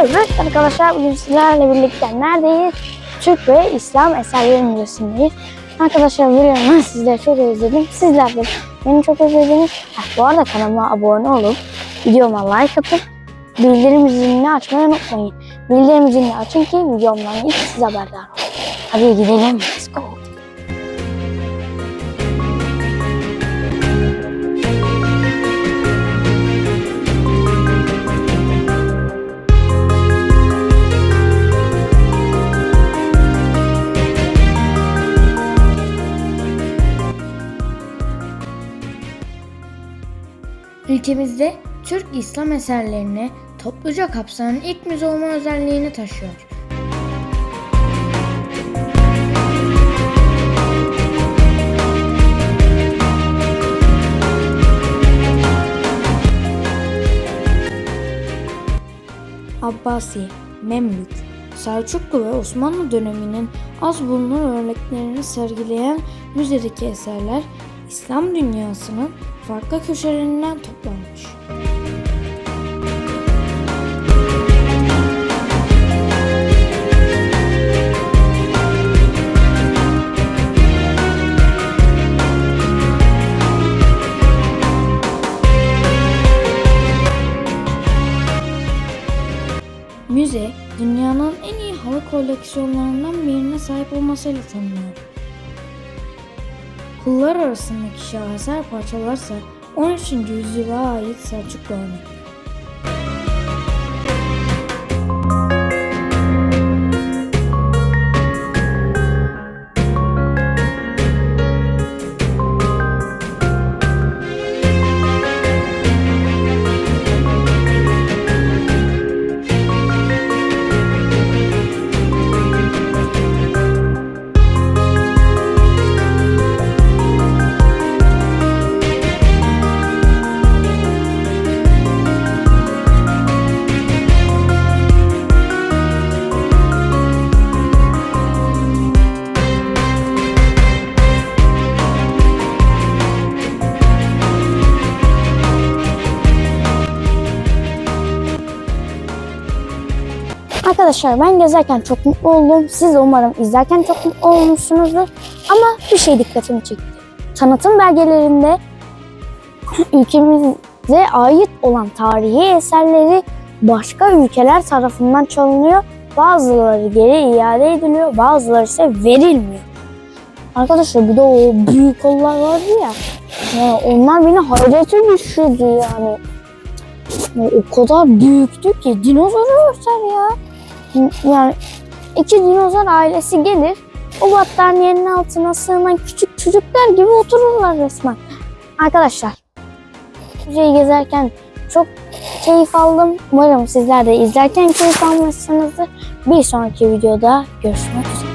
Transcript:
Evet arkadaşlar bugün sizlerle birlikte neredeyiz? Türk ve İslam Eserleri Müzesi'ndeyiz. Arkadaşlar videomu ben sizleri çok özledim. Sizler de beni çok özlediniz. Ha, bu arada kanalıma abone olup videoma like atıp bildirim zilini açmayı unutmayın. Bildirim zilini açın ki videomdan ilk siz haberdar olun. Hadi gidelim. Let's go. Ülkemizde Türk İslam eserlerini topluca kapsayan ilk müze olma özelliğini taşıyor. Abbasi, Memlük, Selçuklu ve Osmanlı döneminin az bulunur örneklerini sergileyen müzedeki eserler İslam dünyasının farklı köşelerinden toplanmış. Müze, dünyanın en iyi halı koleksiyonlarından birine sahip olmasıyla tanınıyor. Kıllar arasındaki şaheser parçalarsa 13. yüzyıla ait Selçuklu örnek. Arkadaşlar ben gezerken çok mutlu oldum. Siz de umarım izlerken çok mutlu olmuşsunuzdur. Ama bir şey dikkatimi çekti. Tanıtım belgelerinde ülkemize ait olan tarihi eserleri başka ülkeler tarafından çalınıyor. Bazıları geri iade ediliyor, bazıları ise verilmiyor. Arkadaşlar bir de o büyük kollar vardı ya. yani onlar beni hayrete düşürdü yani. Ya O kadar büyüktü ki dinozor örter ya. Yani iki dinozor ailesi gelir. O battaniyenin altına sığınan küçük çocuklar gibi otururlar resmen. Arkadaşlar müzeyi gezerken çok keyif aldım. Umarım sizler de izlerken keyif almışsınızdır. Bir sonraki videoda görüşmek üzere.